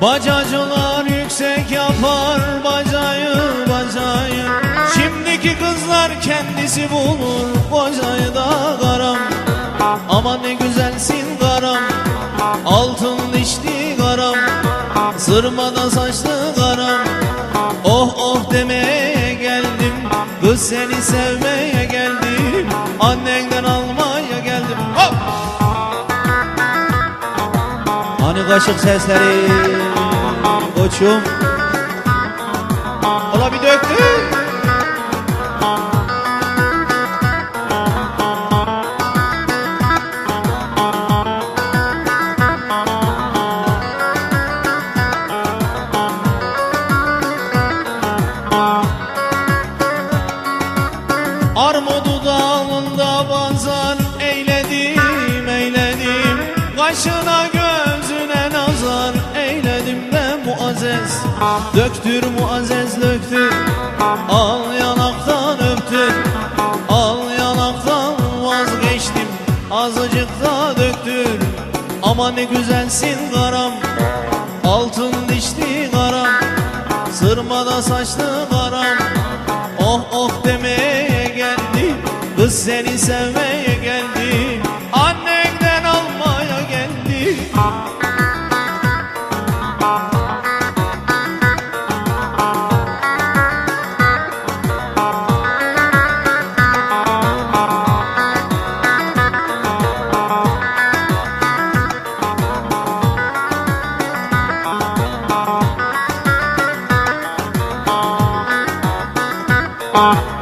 Bacacılar yüksek yapar bacayı Şimdiki kızlar kendisi bulur bacayı da karam Aman ne güzelsin karam Altın dişli karam Sırmada saçlı karam Oh oh demeye geldim Kız seni sevmeye geldim. Annenden almaya geldim. Hop! Hani kaşık sesleri Koçum Kaşına gözüne nazar eyledim de muazzez. Döktür muazzez döktür. Al yanaktan öptür. Al yanaktan vazgeçtim. Azıcık da döktür. Ama ne güzelsin karam. Altın dişli karam. Sırmada saçlı karam. Oh oh demeye geldi Kız seni sevmeye Bye.